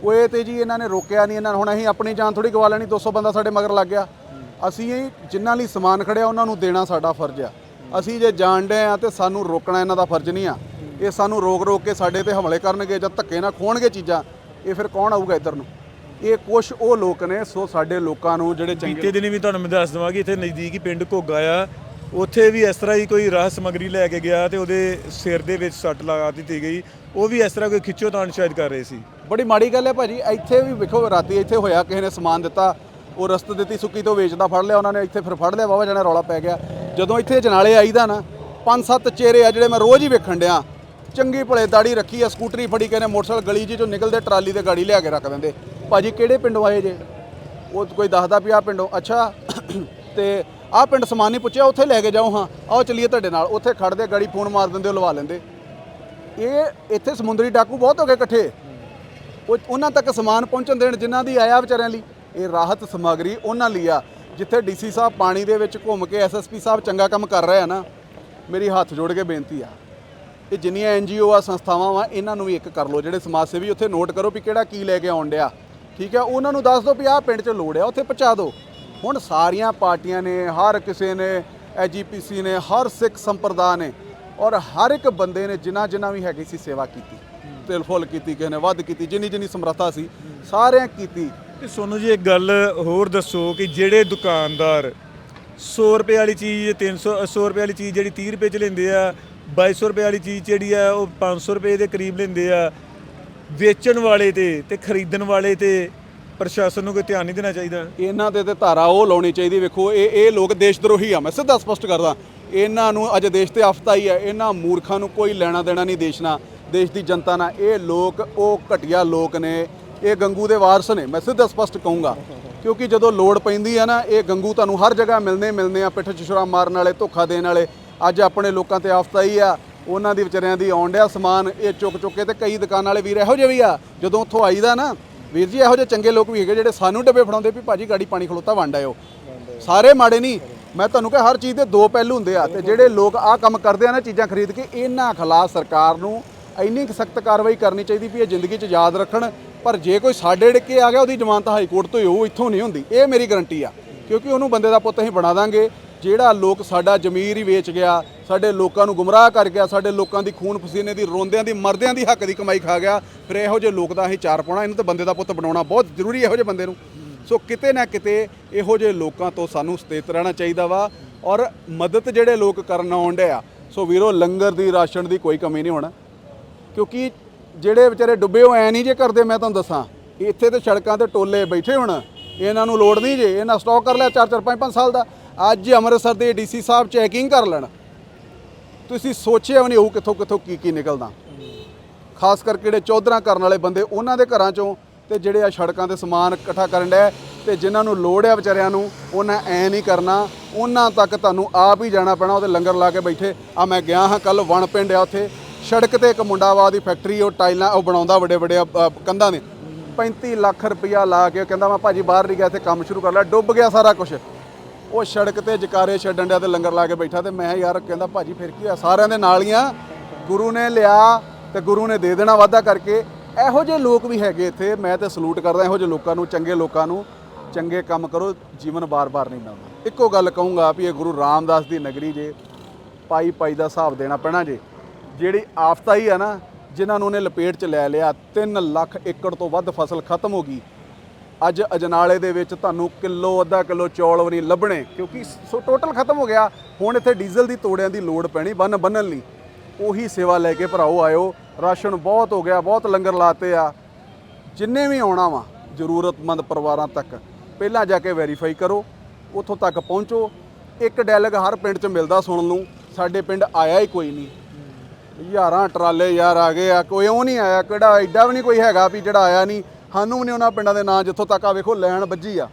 ਉਹ ਇਹ ਤੇ ਜੀ ਇਹਨਾਂ ਨੇ ਰੋਕਿਆ ਨਹੀਂ ਇਹਨਾਂ ਨੇ ਹੁਣ ਅਸੀਂ ਆਪਣੀ ਜਾਨ ਥੋੜੀ ਗਵਾ ਲੈਣੀ 200 ਬੰਦਾ ਸਾਡੇ ਮਗਰ ਲੱਗ ਗਿਆ। ਅਸੀਂ ਜਿਨ੍ਹਾਂ ਲਈ ਸਮਾਨ ਖੜਿਆ ਉਹਨਾਂ ਨੂੰ ਦੇਣਾ ਸਾਡਾ ਫਰਜ਼ ਆ। ਅਸੀਂ ਜੇ ਜਾਣਦੇ ਆ ਤੇ ਸਾਨੂੰ ਰੋਕਣਾ ਇਹਨਾਂ ਦਾ ਫਰਜ਼ ਨਹੀਂ ਆ। ਇਹ ਸਾਨੂੰ ਰੋਕ-ਰੋਕ ਕੇ ਸਾਡੇ ਤੇ ਹਮਲੇ ਕਰਨਗੇ ਜਾਂ ਧੱਕੇ ਨਾਲ ਖੋਣਗੇ ਚੀਜ਼ਾਂ ਇਹ ਫਿਰ ਕੌਣ ਆਊਗਾ ਇੱਧਰ ਨੂੰ? ਇਹ ਕੁਝ ਉਹ ਲੋਕ ਨੇ ਸੋ ਸਾਡੇ ਲੋਕਾਂ ਨੂੰ ਜਿਹੜੇ ਚੰਗੇ ਬੀਤੇ ਦਿਨ ਵੀ ਤੁਹਾਨੂੰ ਮੈਂ ਦੱਸ ਦਵਾਂ ਕਿ ਇੱਥੇ ਨਜ਼ਦੀਕ ਹੀ ਪਿੰਡ ਘੋਗਾ ਆ। ਉੱਥੇ ਵੀ ਇਸ ਤਰ੍ਹਾਂ ਹੀ ਕੋਈ ਰਾਹ ਸਮਗਰੀ ਲੈ ਕੇ ਗਿਆ ਤੇ ਉਹਦੇ ਸਿਰ ਦੇ ਵਿੱਚ ਸੱਟ ਲਗਾ ਦਿੱਤੀ ਗਈ। ਉਹ ਵੀ ਇਸ ਤਰ੍ਹਾਂ ਕੋਈ ਖਿੱਚੋਤਾਣ ਸ਼ਾਇਦ ਕਰ ਰਹੇ ਸੀ। ਬੜੀ ਮਾੜੀ ਗੱਲ ਹੈ ਭਾਜੀ ਇੱਥੇ ਵੀ ਵੇਖੋ ਰਾਤੀ ਇੱਥੇ ਹੋਇਆ ਕਿਸੇ ਨੇ ਸਮਾਨ ਦਿੱਤਾ ਉਹ ਰਸਤ ਦਿੱਤੀ ਸੁੱਕੀ ਤੋਂ ਵੇਚਦਾ ਫੜ ਲਿਆ ਉਹਨਾਂ ਨੇ ਇੱਥੇ ਫਿਰ ਫੜ ਲਿਆ ਵਾਵਾ ਜਣਾ ਰੌਲਾ ਪੈ ਗਿਆ। ਜਦੋਂ ਇੱਥੇ ਜਨਾਲੇ ਆਈਦਾ ਨਾ ਪੰਜ ਸੱਤ ਚਿਹਰੇ ਆ ਜਿਹੜੇ ਮੈਂ ਰੋਜ਼ ਹੀ ਵੇਖਣ ਡਿਆ। ਚੰਗੀ ਭਲੇ ਦਾੜੀ ਰੱਖੀ ਆ, ਸਕੂਟਰੀ ਫੜੀ ਕਹਿੰਦੇ ਮੋਟਰਸਾਈਕਲ ਗਲੀ ਜੀ ਚੋਂ ਨਿਕਲਦੇ, ਟਰਾਲੀ ਤੇ ਗਾੜੀ ਲਿਆ ਕੇ ਰੱਖ ਦਿੰਦੇ। ਭਾਜੀ, ਕਿਹੜੇ ਪਿੰਡੋਂ ਆਏ ਜੇ? ਉਹ ਕੋਈ ਦੱਸਦਾ ਵੀ ਆਹ ਪਿੰਡੋਂ। ਅੱਛਾ, ਤੇ ਆਹ ਪਿੰਡ ਸਮਾਨ ਨਹੀਂ ਪੁੱਛਿਆ, ਉੱਥੇ ਲੈ ਕੇ ਜਾਓ ਹਾਂ। ਆਓ ਚੱਲੀਏ ਤੁਹਾਡੇ ਨਾਲ। ਉੱਥੇ ਖੜਦੇ ਗਾੜੀ ਫੋਨ ਮਾਰ ਦਿੰਦੇ ਉਹ ਲਵਾ ਲੈਂਦੇ। ਇਹ ਇੱਥੇ ਸਮੁੰਦਰੀ ਡਾਕੂ ਬਹੁਤ ਹੋ ਗਏ ਇਕੱਠੇ। ਉਹ ਉਹਨਾਂ ਤੱਕ ਸਮਾਨ ਪਹੁੰਚਣ ਦੇਣ ਜਿਨ੍ਹਾਂ ਦੀ ਆਇਆ ਵਿਚਾਰਿਆਂ ਲਈ। ਇਹ ਰਾਹਤ ਸਮੱਗਰੀ ਉਹਨਾਂ ਲਈ ਆ। ਜਿੱਥੇ ਡੀਸੀ ਸਾਹਿਬ ਪਾਣੀ ਦੇ ਵਿੱਚ ਘੁੰਮ ਕੇ ਐਸਐਸਪੀ ਸਾਹਿਬ ਚੰਗਾ ਕੰਮ ਕਰ ਰਹੇ ਆ ਨਾ, ਮੇਰੀ ਹੱਥ ਜੋੜ ਕੇ ਬੇਨਤੀ ਆ। ਇਹ ਜਿੰਨੀਆਂ ਐਨਜੀਓ ਆ, ਸੰਸਥਾਵਾਂ ਵਾ, ਇਹਨਾਂ ਨੂੰ ਵੀ ਇੱਕ ਕਰ ਲਓ। ਜਿਹੜੇ ਸਮਾਜ ਸੇਵੀ ਉੱਥੇ ਨੋਟ ਕਰੋ ਵੀ ਕਿਹੜਾ ਕੀ ਲੈ ਕੇ ਆਉਣ ਡਿਆ। ਠੀਕ ਹੈ, ਉਹਨਾਂ ਨੂੰ ਦੱਸ ਦਿਓ ਵੀ ਆਹ ਪਿੰਡ 'ਚ ਲੋੜ ਆ ਉੱਥੇ ਪਹੁੰਚਾ ਦਿਓ ਹੁਣ ਸਾਰੀਆਂ ਪਾਰਟੀਆਂ ਨੇ, ਹਰ ਕਿਸੇ ਨੇ ਐਜੀਪੀਸੀ ਨੇ, ਹਰ ਸਿੱਖ ਸੰਪਰਦਾ ਨੇ ਔਰ ਹਰ ਇੱਕ ਬੰਦੇ ਨੇ ਜਿਨ੍ਹਾਂ ਜਿਨ੍ਹਾਂ ਵੀ ਹੈਗੀ ਸੀ ਸੇਵਾ ਕੀਤੀ। ਤਿਲ ਫੁੱਲ ਕੀਤੀ, ਕਿਸੇ ਨੇ ਵੱਧ ਕੀਤੀ, ਜਿੰਨੀ ਜਿੰਨੀ ਸਮਰੱਥਾ ਸੀ, ਸਾਰਿਆਂ ਕੀਤੀ। ਤੇ ਸੋਨੂੰ ਜੀ, ਇੱਕ ਗੱਲ ਹੋਰ ਦੱਸੋ ਕਿ ਜਿਹੜੇ ਦੁਕਾਨਦਾਰ 100 ਰੁਪਏ ਵਾਲੀ ਚੀਜ਼ 300 100 ਰੁਪਏ ਵਾਲੀ ਚੀਜ਼ ਜਿਹੜੀ 30 ਰੁਪਏ ਚ ਲੈਂਦੇ ਆ 2200 ਰੁਪਏ ਵਾਲੀ ਚੀਜ਼ ਜਿਹੜੀ ਆ, ਉਹ 500 ਰੁਪਏ ਦੇ ਕਰੀਬ ਲੈਂਦੇ ਆ। ਵੇਚਣ ਵਾਲੇ ਤੇ ਤੇ ਖਰੀਦਣ ਵਾਲੇ ਤੇ ਪ੍ਰਸ਼ਾਸਨ ਨੂੰ ਕੋਈ ਧਿਆਨ ਨਹੀਂ ਦੇਣਾ ਚਾਹੀਦਾ। ਇਹਨਾਂ 'ਤੇ ਤੇ ਧਾਰਾ ਉਹ ਲਾਉਣੀ ਚਾਹੀਦੀ, ਵੇਖੋ, ਇਹ ਇਹ ਲੋਕ ਦੇਸ਼ ਦਰੋਹੀ ਆ। ਮੈਂ ਸਿੱਧਾ ਸਪਸ਼ਟ ਕਰਦਾ, ਇਹਨਾਂ ਨੂੰ ਅੱਜ ਦੇਸ਼ ਤੇ ਆਫਤ ਹੀ ਹੈ, ਇਹਨਾਂ ਮੂਰਖਾਂ ਨੂੰ ਕੋਈ ਲੈਣਾ ਦੇਣਾ ਨਹੀਂ ਦੇਸ਼ ਨਾਲ, ਦੇਸ਼ ਦੀ ਜਨਤਾ ਨਾਲ। ਇਹ ਲੋਕ, ਉਹ ਘਟੀਆ ਲੋਕ ਨੇ, ਇਹ ਗੰਗੂ ਦੇ ਵਾਰਸ ਨੇ। ਮੈਂ ਸਿੱਧਾ ਸਪਸ਼ਟ ਕਹੂੰਗਾ, ਕਿਉਂਕਿ ਜਦੋਂ ਲੋੜ ਪੈਂਦੀ ਹੈ ਨਾ, ਇਹ ਗੰਗੂ ਤੁਹਾਨੂੰ ਹਰ ਜਗ੍ਹਾ ਮਿਲਨੇ ਮਿਲਨੇ ਆ, ਪਿੱਠ 'ਚ ਛੁਰਾ ਮਾਰਨ ਵਾਲੇ, ਧੋਖਾ ਦੇਣ ਵਾਲੇ। ਅੱਜ ਆਪਣੇ ਲੋਕਾਂ ਤੇ ਆਫਤ ਆਈ ਆ, ਉਹਨਾਂ ਦੀ ਵਿਚਾਰਿਆਂ ਦੀ ਆਉਣ ਡਿਆ ਸਮਾਨ, ਇਹ ਚੁੱਕ ਚੁੱਕ ਕੇ ਤੇ ਕਈ ਦੁਕਾਨਾਂ ਵਾਲੇ ਵੀਰ ਇਹੋ ਜਿਹੇ ਵੀ ਆ, ਜਦੋਂ ਉੱਥੋਂ ਆਈਦਾ ਨਾ, ਵੀਰ ਜੀ ਇਹੋ ਜਿਹੇ ਚੰਗੇ ਲੋਕ ਵੀ ਹੈਗੇ ਜਿਹੜੇ ਸਾਨੂੰ ਡੱਬੇ ਫੜਾਉਂਦੇ ਵੀ ਭਾਜੀ ਗਾੜੀ ਪਾਣੀ ਖਲੋਤਾ ਵੰਡ ਆਇਓ। ਸਾਰੇ ਮਾੜੇ ਨਹੀਂ, ਮੈਂ ਤੁਹਾਨੂੰ ਕਿਹਾ ਹਰ ਚੀਜ਼ ਦੇ ਦੋ ਪਹਿਲੂ ਹੁੰਦੇ ਆ ਤੇ ਜਿਹੜੇ ਲੋਕ ਆਹ ਕੰਮ ਕਰਦੇ ਆ ਨਾ ਚੀਜ਼ਾਂ ਖਰੀਦ ਕੇ, ਇਹਨਾਂ ਖਿਲਾਫ ਸਰਕਾਰ ਨੂੰ ਇੰਨੀ ਸਖਤ ਕਾਰਵਾਈ ਕਰਨੀ ਚਾਹੀਦੀ ਵੀ ਇਹ ਜ਼ਿੰਦਗੀ 'ਚ ਯਾਦ ਰੱਖਣ, ਪਰ ਜੇ ਕੋਈ ਸਾਡੇ ਡਿੱਕੇ ਆ ਗਿਆ, ਉਹਦੀ ਜ਼ਮਾਨਤ ਹਾਈ ਕੋਰਟ ਤੋਂ ਹੀ ਉਹ ਇੱਥੋਂ ਨਹੀਂ ਹੁੰਦੀ। ਇਹ ਮੇਰੀ ਗਰੰਟੀ ਆ, ਕਿਉਂਕਿ ਉਹਨੂੰ ਬੰਦੇ ਦਾ ਪੁੱਤ ਅਸੀਂ ਬਣਾ ਦਾਂਗੇ ਜਿਹੜਾ ਲੋਕ ਸਾਡਾ ਜ਼ਮੀਰ ਹੀ ਵੇਚ ਗਿਆ, ਸਾਡੇ ਲੋਕਾਂ ਨੂੰ ਗੁੰਮਰਾਹ ਕਰ ਗਿਆ, ਸਾਡੇ ਲੋਕਾਂ ਦੀ ਖੂਨ ਪਸੀਨੇ ਦੀ, ਰੋਂਦਿਆਂ ਦੀ, ਮਰਦਿਆਂ ਦੀ ਹੱਕ ਦੀ ਕਮਾਈ ਖਾ ਗਿਆ, ਫਿਰ ਇਹੋ ਜਿਹੇ ਲੋਕ ਦਾ ਅਸੀਂ ਚਾਰ ਪਾਉਣਾ, ਇਹਨੂੰ ਤਾਂ ਬੰਦੇ ਦਾ ਪੁੱਤ ਬਣਾਉਣਾ ਬਹੁਤ ਜ਼ਰੂਰੀ ਇਹੋ ਜਿਹੇ ਬੰਦੇ ਨੂੰ। ਸੋ ਕਿਤੇ ਨਾ ਕਿਤੇ ਇਹੋ ਜਿਹੇ ਲੋਕਾਂ ਤੋਂ ਸਾਨੂੰ ਸਤੇਤ ਰਹਿਣਾ ਚਾਹੀਦਾ ਵਾ ਔਰ ਮਦਦ ਜਿਹੜੇ ਲੋਕ ਕਰਨ ਆਉਂਦੇ ਆ, ਸੋ ਵੀਰੋ, ਲੰਗਰ ਦੀ, ਰਾਸ਼ਨ ਦੀ ਕੋਈ ਕਮੀ ਨਹੀਂ ਹੋਣਾ। ਕਿਉਂਕਿ ਜਿਹੜੇ ਵਿਚਾਰੇ ਡੁੱਬੇ ਹੋ ਐ ਨਹੀਂ ਜੇ ਕਰਦੇ, ਮੈਂ ਤੁਹਾਨੂੰ ਦੱਸਾਂ, ਇੱਥੇ ਤੇ ਸੜਕਾਂ ਤੇ ਟੋਲੇ ਬੈਠੇ ਹੁਣ, ਇਹਨਾਂ ਨੂੰ ਲੋੜ ਨਹੀਂ ਜੇ, ਇਹਨਾਂ ਸਟਾਕ ਕਰ ਲਿਆ 4 4 5 5 ਸਾਲ ਦਾ। ਅੱਜ ਅੰਮ੍ਰਿਤਸਰ ਦੇ ਡੀਸੀ ਸਾਹਿਬ ਚੈਕਿੰਗ ਕਰ ਲੈਣ। ਤੁਸੀਂ ਸੋਚਿਆ ਵੀ ਨਹੀਂ ਹੋਊ ਕਿੱਥੋਂ ਕਿੱਥੋਂ ਕੀ ਕੀ ਨਿਕਲਦਾ। ਖਾਸ ਕਰਕੇ ਜਿਹੜੇ ਚੌਧਰਾ ਕਰਨ ਵਾਲੇ ਬੰਦੇ ਉਹਨਾਂ ਦੇ ਘਰਾਂ ਚੋਂ ਤੇ ਜਿਹੜੇ ਆ ਸੜਕਾਂ ਤੇ ਸਮਾਨ ਇਕੱਠਾ ਕਰਨ ਡਿਆ ਤੇ ਜਿਨ੍ਹਾਂ ਨੂੰ ਲੋੜ ਆ ਵਿਚਾਰਿਆਂ ਨੂੰ, ਉਹਨਾਂ ਐ ਨਹੀਂ ਕਰਨਾ। ਉਹਨਾਂ ਤੱਕ ਤੁਹਾਨੂੰ ਆਪ ਹੀ ਜਾਣਾ ਪੈਣਾ, ਉਹਦੇ ਲੰਗਰ ਲਾ ਕੇ ਬੈਠੇ। ਆ ਮੈਂ ਗਿਆ ਹਾਂ ਕੱਲ ਵਣ ਪਿੰਡ ਆ ਉੱਥੇ। ਸੜਕ ਤੇ ਇੱਕ ਮੁੰਡਾਵਾ ਦੀ ਫੈਕਟਰੀ ਉਹ ਟਾਈਲਾਂ ਉਹ ਬਣਾਉਂਦਾ ਵੱਡੇ ਵੱਡੇ ਕੰਧਾਂ ਦੇ 35 ਲੱਖ ਰੁਪਇਆ ਲਾ ਕੇ ਉਹ ਕਹਿੰਦਾ, ਮੈਂ ਭਾਜੀ ਬਾਹਰ ਨਹੀਂ ਗਿਆ, ਇੱਥੇ ਕੰਮ ਸ਼ੁਰੂ ਕਰ ਲਿਆ। ਡੁੱਬ ਗਿਆ ਸਾਰਾ ਕੁਝ ਉਹ ਸੜਕ ਤੇ ਜਕਾਰੇ ਛੱਡਣ ਡਿਆ ਤੇ ਲੰਗਰ ਲਾ ਕੇ ਬੈਠਾ ਤੇ ਮੈਂ ਯਾਰ, ਕਹਿੰਦਾ, ਭਾਜੀ, ਫਿਰ ਕੀ ਆ ਸਾਰਿਆਂ ਦੇ ਨਾਲ ਹੀ ਆ ਗੁਰੂ ਨੇ ਲਿਆ ਤੇ ਗੁਰੂ ਨੇ ਦੇ ਦੇਣਾ ਵਾਅਦਾ ਕਰਕੇ। ਇਹੋ ਜਿਹੇ ਲੋਕ ਵੀ ਹੈਗੇ ਇੱਥੇ। ਮੈਂ ਤੇ ਸਲੂਟ ਕਰਦਾ, ਇਹੋ ਜਿਹੇ ਲੋਕਾਂ ਨੂੰ, ਚੰਗੇ ਲੋਕਾਂ ਨੂੰ ਚੰਗੇ ਕੰਮ ਕਰੋ, ਜੀਵਨ ਬਾਰ-ਬਾਰ ਨਹੀਂ ਮਿਲਦਾ ਇੱਕੋ ਗੱਲ ਕਹੂੰਗਾ ਵੀ ਇਹ ਗੁਰੂ ਰਾਮਦਾਸ ਦੀ ਨਗਰੀ ਜੇ ਪਾਈ ਪਾਈ ਦਾ ਹਿਸਾਬ ਦੇਣਾ ਪੈਣਾ ਜੇ, ਜਿਹੜੀ ਆਫਤ ਆਈ ਆ ਨਾ, ਜਿਨ੍ਹਾਂ ਨੂੰ ਉਹਨੇ ਲਪੇਟ 'ਚ ਲੈ ਲਿਆ 3 ਲੱਖ ਏਕੜ ਤੋਂ ਵੱਧ ਫਸਲ ਖਤਮ ਹੋ ਗਈ। ਅੱਜ ਅਜਨਾਲੇ ਦੇ ਵਿੱਚ ਤੁਹਾਨੂੰ ਕਿਲੋ, ਅੱਧਾ ਕਿਲੋ ਚੌਲ ਵੀ ਨਹੀਂ ਲੱਭਣੇ, ਕਿਉਂਕਿ ਸੋ ਟੋਟਲ ਖਤਮ ਹੋ ਗਿਆ। ਹੁਣ ਇੱਥੇ ਡੀਜ਼ਲ ਦੀ ਤੋੜਿਆਂ ਦੀ ਲੋੜ ਪੈਣੀ, ਬੰਨ ਬੰਨਣ ਲਈ। ਉਹੀ ਸੇਵਾ ਲੈ ਕੇ ਭਰਾਓ ਆਇਓ। ਰਾਸ਼ਨ ਬਹੁਤ ਹੋ ਗਿਆ, ਬਹੁਤ ਲੰਗਰ ਲਾਤੇ ਆ। ਜਿੰਨੇ ਵੀ ਆਉਣਾ ਵਾ, ਜ਼ਰੂਰਤਮੰਦ ਪਰਿਵਾਰਾਂ ਤੱਕ, ਪਹਿਲਾਂ ਜਾ ਕੇ ਵੈਰੀਫਾਈ ਕਰੋ, ਉੱਥੋਂ ਤੱਕ ਪਹੁੰਚੋ। ਇੱਕ ਡੈਲਗ ਹਰ ਪਿੰਡ 'ਚ ਮਿਲਦਾ ਸੁਣਨ ਨੂੰ ਸਾਡੇ ਪਿੰਡ ਆਇਆ ਹੀ ਕੋਈ ਨਹੀਂ। ਹਜ਼ਾਰਾਂ ਟਰਾਲੇ ਯਾਰ ਆ ਗਏ ਆ, ਕੋਈ ਉਹ ਨਹੀਂ ਆਇਆ, ਕਿਹੜਾ ਐਡਾ ਵੀ ਨਹੀਂ ਕੋਈ ਹੈਗਾ ਵੀ ਜਿਹੜਾ ਆਇਆ ਨਹੀਂ। ਸਾਨੂੰ ਵੀ ਨਹੀਂ ਉਹਨਾਂ ਪਿੰਡਾਂ ਦੇ ਨਾਂ ਜਿੱਥੋਂ ਤੱਕ ਆ ਵੇਖੋ ਲੈਣ ਵੱਜੀ ਆ।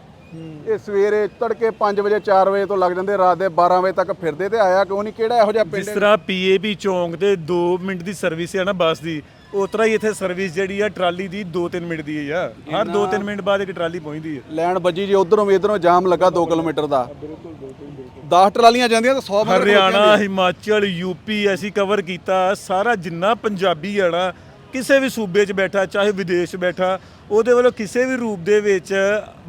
ਇਹ ਸਵੇਰੇ ਤੜਕੇ 5 ਵਜੇ 4 ਵਜੇ ਤੋਂ ਲੱਗ ਜਾਂਦੇ ਰਾਤ ਦੇ 12 ਵਜੇ ਤੱਕ ਫਿਰਦੇ ਤੇ ਆਇਆ ਕਿਉਂ ਨਹੀਂ ਕਿਹੜਾ ਇਹੋ ਜਿਹਾ ਜਿਸ ਪਿੰਡ ਤਰ੍ਹਾਂ ਪੀਏਬੀ ਚੌਂਕ ਤੇ 2 ਮਿੰਟ ਦੀ ਸਰਵਿਸ ਹੈ ਨਾ ਬੱਸ ਦੀ ਉਸ ਤਰ੍ਹਾਂ ਹੀ ਇੱਥੇ ਸਰਵਿਸ ਜਿਹੜੀ ਆ ਟਰਾਲੀ ਦੀ 2-3 ਮਿੰਟ ਦੀ ਹੈ ਆ। ਹਰ 2-3 ਮਿੰਟ ਬਾਅਦ ਇੱਕ ਟਰਾਲੀ ਪਹੁੰਚਦੀ ਹੈ ਲੈਣ ਵੱਜੀ ਜੀ ਉਧਰੋਂ ਵੀ ਇਧਰੋਂ ਜਾਮ ਲੱਗਾ 2 ਕਿਲੋਮੀਟਰ ਦਾ। 10 ਟਰਾਲੀਆਂ ਜਾਂਦੀਆਂ ਤਾਂ 100 ਬੰਦੇ ਹਰਿਆਣਾ ਹਿਮਾਚਲ ਯੂਪੀ ਅਸੀਂ ਕਵਰ ਕੀਤਾ ਸਾਰਾ ਜਿੰਨਾ ਪੰਜਾਬੀ ਆ ਨਾ ਕਿਸੇ ਵੀ ਸੂਬੇ 'ਚ ਬੈਠਾ ਚਾਹੇ ਵਿਦੇਸ਼ 'ਚ ਬੈਠਾ ਉਹਦੇ ਵੱਲੋਂ ਕਿਸੇ ਵੀ ਰੂਪ ਦੇ ਵਿੱਚ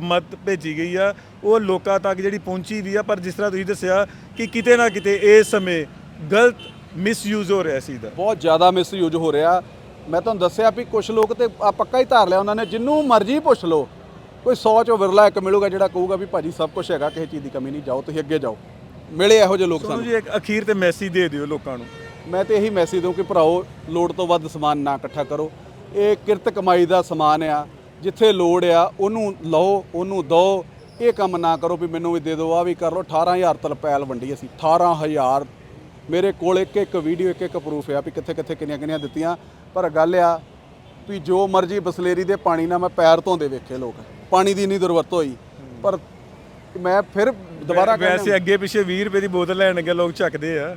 ਮਤ ਭੇਜੀ ਗਈ ਆ। ਉਹ ਲੋਕਾਂ ਤੱਕ ਜਿਹੜੀ ਪਹੁੰਚੀ ਵੀ ਆ ਪਰ ਜਿਸ ਤਰ੍ਹਾਂ ਤੁਸੀਂ ਦੱਸਿਆ ਕਿ ਕਿਤੇ ਨਾ ਕਿਤੇ ਇਸ ਸਮੇਂ ਗਲਤ ਮਿਸਯੂਜ਼ ਹੋ ਰਿਹਾ ਸੀ ਦਾ ਬਹੁਤ ਜ਼ਿਆਦਾ ਮਿਸਯੂਜ ਹੋ ਰਿਹਾ। ਮੈਂ ਤੁਹਾਨੂੰ ਦੱਸਿਆ ਵੀ ਕੁਝ ਲੋਕ ਤੇ ਆ ਪੱਕਾ ਹੀ ਧਾਰ ਲਿਆ ਉਹਨਾਂ ਨੇ। ਜਿੰਨੂੰ ਮਰਜ਼ੀ ਪੁੱਛ ਲਓ ਕੋਈ 100 ਚੋਂ ਵਿਰਲਾ ਇੱਕ ਮਿਲੂਗਾ ਜਿਹੜਾ ਕਹੂਗਾ ਵੀ ਭਾਜੀ ਸਭ ਕੁਝ ਹੈਗਾ ਕਿਸੇ ਚੀਜ਼ ਦੀ ਕਮੀ ਨਹੀਂ ਜਾਓ ਤੁਸੀਂ ਅੱਗੇ ਜਾਓ। ਮਿਲੇ ਇਹੋ ਜਿਹੇ ਲੋਕ ਸਾਨੂੰ। ਜੀ ਇੱਕ ਅਖੀਰ ਤੇ ਮੈਸੇਜ ਦੇ ਦਿਓ ਲੋਕਾਂ ਨੂੰ। ਮੈਂ ਤੇ ਇਹੀ ਮੈਸੇਜ ਦਊਂ ਕਿ ਭਰਾਓ ਲੋੜ ਤੋਂ ਵੱਧ ਸਮਾਨ ਨਾ ਇਕੱਠਾ ਕਰੋ। ਇਹ ਕਿਰਤ ਕਮਾਈ ਦਾ ਸਮਾਨ ਆ ਜਿੱਥੇ ਲੋੜ ਆ ਉਹਨੂੰ ਲਓ ਉਹਨੂੰ ਦਿਓ। ਇਹ ਕੰਮ ਨਾ ਕਰੋ ਵੀ ਮੈਨੂੰ ਵੀ ਦੇ ਦਿਓ ਆ ਵੀ ਕਰ ਲਓ। 18000 ਤਲਪੈਲ ਵੰਡੀ ਅਸੀਂ 18000 ਮੇਰੇ ਕੋਲ ਇੱਕ ਇੱਕ ਵੀਡੀਓ ਇੱਕ ਇੱਕ ਪ੍ਰੂਫ ਆ ਵੀ ਕਿੱਥੇ ਕਿੱਥੇ ਕਿੰਨੀਆਂ ਕਿੰਨੀਆਂ ਦਿੱਤੀਆਂ। ਪਰ ਗੱਲ ਆ ਵੀ ਜੋ ਮਰਜ਼ੀ ਬਸਲੇਰੀ ਦੇ ਪਾਣੀ ਨਾਲ ਮੈਂ ਪੈਰ ਧੋਂਦੇ ਵੇਖੇ ਲੋਕ। ਪਾਣੀ ਦੀ ਇੰਨੀ ਜ਼ਰੂਰਤ ਹੋਈ। ਪਰ ਮੈਂ ਫਿਰ ਦੁਬਾਰਾ ਵੈਸੇ ਅੱਗੇ ਪਿੱਛੇ 20 ਰੁਪਏ ਦੀ ਬੋਤਲ ਲੈਣ ਲੱਗੇ ਲੋਕ ਚੱਕਦੇ ਆ।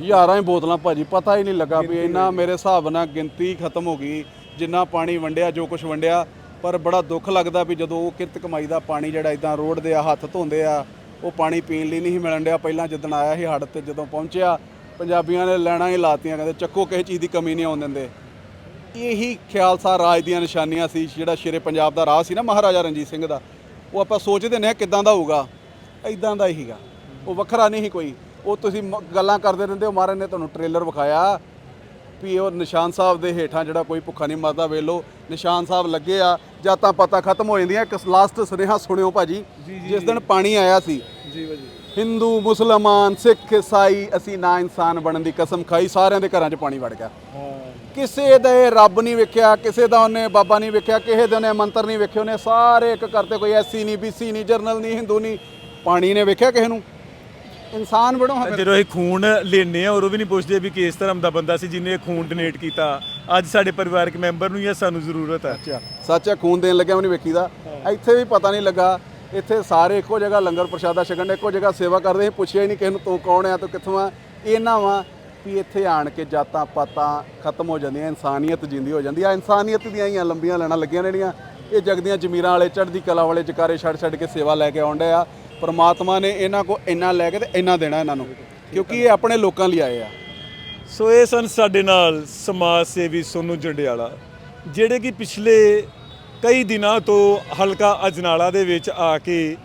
ਹਜ਼ਾਰਾਂ ਹੀ ਬੋਤਲਾਂ ਭਾਜੀ ਪਤਾ ਹੀ ਨਹੀਂ ਲੱਗਾ ਵੀ ਇੰਨਾ ਮੇਰੇ ਹਿਸਾਬ ਨਾਲ ਗਿਣਤੀ ਖਤਮ ਹੋ ਗਈ ਜਿੰਨਾ ਪਾਣੀ ਵੰਡਿਆ ਜੋ ਕੁਝ ਵੰਡਿਆ ਪਰ ਬੜਾ ਦੁੱਖ ਲੱਗਦਾ ਵੀ ਜਦੋਂ ਉਹ ਕਿਰਤ ਕਮਾਈ ਦਾ ਪਾਣੀ ਜਿਹੜਾ ਇਦਾਂ ਰੋਡ ਦੇ ਆ ਹੱਥ ਧੋਂਦੇ ਆ ਉਹ ਪਾਣੀ ਪੀਣ ਲਈ ਨਹੀਂ ਮਿਲਣ ਡਿਆ। ਪਹਿਲਾਂ ਜਿੱਦਣ ਆਇਆ ਸੀ ਹੜ ਤੇ ਜਦੋਂ ਪਹੁੰਚਿਆ ਪੰਜਾਬੀਆਂ ਨੇ ਲੈਣਾ ਹੀ ਲਾਤੀਆਂ ਕਹਿੰਦੇ ਚੱਕੋ ਕਿਸੇ ਚੀਜ਼ ਦੀ ਕਮੀ ਨਹੀਂ ਆਉਣ ਦਿੰਦੇ। ਇਹੀ ਖਿਆਲਸਾ ਰਾਜ ਦੀਆਂ ਨਿਸ਼ਾਨੀਆਂ ਸੀ ਜਿਹੜਾ ਸ਼ੇਰੇ ਪੰਜਾਬ ਦਾ ਰਾਜ ਸੀ ਨਾ ਮਹਾਰਾਜਾ ਰਣਜੀਤ ਸਿੰਘ ਦਾ। ਉਹ ਆਪਾਂ ਸੋਚਦੇ ਨੇ ਕਿਦਾਂ ਦਾ ਹੋਊਗਾ ਇਦਾਂ ਦਾ ਹੀ ਸੀਗਾ। ਉਹ ਵੱਖਰਾ ਨਹੀਂ ਕੋਈ। ਉਹ ਤੁਸੀਂ ਮ- ਗੱਲਾਂ ਕਰਦੇ ਰਹਿੰਦੇ ਹੋ। ਮਹਾਰਾਜ ਨੇ ਤੁਹਾਨੂੰ ਟ੍ਰੇਲਰ ਵਿਖਾਇਆ ਵੀ ਉਹ ਨਿਸ਼ਾਨ ਸਾਹਿਬ ਦੇ ਹੇਠਾਂ ਜਿਹੜਾ ਕੋਈ ਭੁੱਖਾ ਨਹੀਂ ਮਰਦਾ ਵੇਖ ਲਓ ਨਿਸ਼ਾਨ ਸਾਹਿਬ ਲੱਗੇ ਆ ਜਾਂ ਤਾਂ ਪਤਾ ਖਤਮ ਹੋ ਜਾਂਦੀਆਂ। ਇੱਕ ਲਾਸਟ ਸੁਨੇਹਾ ਸੁਣਿਓ ਭਾਜੀ ਜਿਸ ਦਿਨ ਪਾਣੀ ਆਇਆ ਸੀ। ਜੀ ਭਾਜੀ। ਹਿੰਦੂ ਮੁਸਲਮਾਨ ਸਿੱਖ ਈਸਾਈ ਅਸੀਂ ਨਾ ਇਨਸਾਨ ਬਣਨ ਦੀ ਕਸਮ ਖਾਈ ਸਾਰਿਆਂ ਦੇ ਘਰਾਂ 'ਚ ਪਾਣੀ ਵੜ ਗਿਆ। ਹਾਂ। ਕਿਸੇ ਦੇ ਰੱਬ ਨਹੀਂ ਵੇਖਿਆ ਕਿਸੇ ਦਾ ਉਹਨੇ ਬਾਬਾ ਨਹੀਂ ਵੇਖਿਆ ਕਿਸੇ ਦੇ ਉਹਨੇ ਮੰਤਰ ਨਹੀਂ ਵੇਖੇ ਉਹਨੇ ਸਾਰੇ ਇੱਕ ਕਰਤੇ ਕੋਈ ਐਸੀ ਨਹੀਂ ਬੀਸੀ ਨਹੀਂ ਜਰਨਲ ਨਹੀਂ ਹਿੰਦੂ ਨਹੀਂ ਪਾਣੀ ਨੇ ਵੇਖਿਆ ਕਿਸੇ ਨੂੰ? ਇਨਸਾਨ ਬਣੋ ਹਾਂ ਫਿਰ। ਜਦੋਂ ਇਹ ਖੂਨ ਲੈਨੇ ਆ ਉਹ ਵੀ ਨਹੀਂ ਪੁੱਛਦੇ ਵੀ ਕਿਸ ਧਰਮ ਦਾ ਬੰਦਾ ਸੀ ਜਿਹਨੇ ਇਹ ਖੂਨ ਡੋਨੇਟ ਕੀਤਾ। ਅੱਜ ਸਾਡੇ ਪਰਿਵਾਰਕ ਮੈਂਬਰ ਨੂੰ ਹੀ ਇਹ ਸਾਨੂੰ ਜ਼ਰੂਰਤ ਹੈ। ਅੱਛਾ ਸੱਚਾ ਖੂਨ ਦੇਣ ਲੱਗਿਆ ਵੀ ਨਹੀਂ ਵੇਖੀਦਾ। ਇੱਥੇ ਵੀ ਪਤਾ ਨਹੀਂ ਲੱਗਾ ਇੱਥੇ ਸਾਰੇ ਇੱਕੋ ਜਗ੍ਹਾ ਲੰਗਰ ਪ੍ਰਸ਼ਾਦਾ ਛਕਣ ਇੱਕੋ ਜਗ੍ਹਾ ਸੇਵਾ ਕਰਦੇ ਸੀ ਪੁੱਛਿਆ ਹੀ ਨਹੀਂ ਕਿਸੇ ਨੂੰ ਤੂੰ ਕੌਣ ਆ ਤੂੰ ਕਿੱਥੋਂ ਆ। ਇਹਨਾਂ ਵਾ ਵੀ ਇੱਥੇ ਆਣ ਕੇ ਜਾਤਾਂ ਪਾਤਾਂ ਖਤਮ ਹੋ ਜਾਂਦੀਆਂ ਇਨਸਾਨੀਅਤ ਜਿੰਦੀ ਹੋ ਜਾਂਦੀ ਆ। ਇਨਸਾਨੀਅਤ ਦੀਆਂ ਹੀ ਆ ਲੰਬੀਆਂ ਲੈਣਾ ਲੱਗੀਆਂ ਜਿਹੜੀਆਂ ਇਹ ਜਗਦੀਆਂ ਜ਼ਮੀਰਾਂ ਵਾਲੇ ਚੜ੍ਹਦੀ ਕਲਾ ਵਾਲੇ ਜਕਾਰੇ ਛੱਡ ਛੱਡ ਕੇ ਸੇਵਾ ਲੈ ਕੇ ਆਉਂਦੇ ਆ। ਪਰਮਾਤਮਾ ਨੇ ਇਹਨਾਂ ਕੋ ਇੰਨਾ ਲੈ ਕੇ ਤੇ ਇੰਨਾ ਦੇਣਾ ਇਹਨਾਂ ਨੂੰ, ਕਿਉਂਕਿ ਇਹ ਆਪਣੇ ਲੋਕਾਂ ਲਈ ਆਏ ਆ। ਸੋ ਇਹ ਸਨ ਸਾਡੇ ਨਾਲ ਸਮਾਜ ਸੇਵੀ ਸੋਨੂ ਜੰਡਿਆਲਾ, ਜਿਹੜੇ ਕਿ ਪਿਛਲੇ ਕਈ ਦਿਨਾਂ ਤੋਂ ਹਲਕਾ ਅਜਨਾਲਾ ਦੇ ਵਿੱਚ ਆ ਕੇ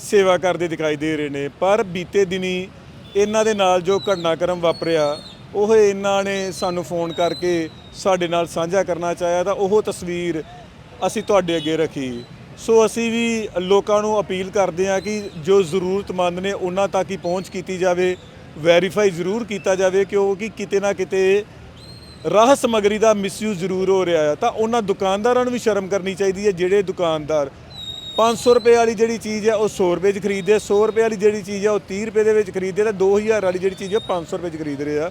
ਸੇਵਾ ਕਰਦੇ ਦਿਖਾਈ ਦੇ ਰਹੇ ਨੇ, ਪਰ ਬੀਤੇ ਦਿਨੀ ਇਹਨਾਂ ਦੇ ਨਾਲ ਜੋ ਘਟਨਾਕ੍ਰਮ ਵਾਪਰਿਆ, ਉਹ ਇਹਨਾਂ ਨੇ ਸਾਨੂੰ ਫੋਨ ਕਰਕੇ ਸਾਡੇ ਨਾਲ ਸਾਂਝਾ ਕਰਨਾ ਚਾਹਿਆ ਤਾਂ ਉਹ ਤਸਵੀਰ ਅਸੀਂ ਤੁਹਾਡੇ ਅੱਗੇ ਰੱਖੀ। ਸੋ ਅਸੀਂ ਵੀ ਲੋਕਾਂ ਨੂੰ ਅਪੀਲ ਕਰਦੇ ਹਾਂ ਕਿ ਜੋ ਜ਼ਰੂਰਤਮੰਦ ਨੇ ਉਹਨਾਂ ਤੱਕ ਹੀ ਪਹੁੰਚ ਕੀਤੀ ਜਾਵੇ ਵੈਰੀਫਾਈ ਜ਼ਰੂਰ ਕੀਤਾ ਜਾਵੇ ਕਿਉਂਕਿ ਕਿਤੇ ਨਾ ਕਿਤੇ ਰਾਹ ਸਮਗਰੀ ਦਾ ਮਿਸਯੂਜ਼ ਜ਼ਰੂਰ ਹੋ ਰਿਹਾ ਹੈ। ਤਾਂ ਉਹਨਾਂ ਦੁਕਾਨਦਾਰਾਂ ਨੂੰ ਵੀ ਸ਼ਰਮ ਕਰਨੀ ਚਾਹੀਦੀ ਹੈ, ਜਿਹੜੇ ਦੁਕਾਨਦਾਰ 500 ਰੁਪਏ ਵਾਲੀ ਜਿਹੜੀ ਚੀਜ਼ ਹੈ, ਉਹ 100 ਰੁਪਏ 'ਚ ਖਰੀਦਦੇ 100 ਰੁਪਏ ਵਾਲੀ ਜਿਹੜੀ ਚੀਜ਼ ਹੈ, ਉਹ 30 ਰੁਪਏ ਦੇ ਵਿੱਚ ਖਰੀਦਦੇ ਤੇ 2000 ਵਾਲੀ ਜਿਹੜੀ ਚੀਜ਼ ਹੈ, ਉਹ 500 ਰੁਪਏ 'ਚ ਖਰੀਦ ਰਹੇ ਆ।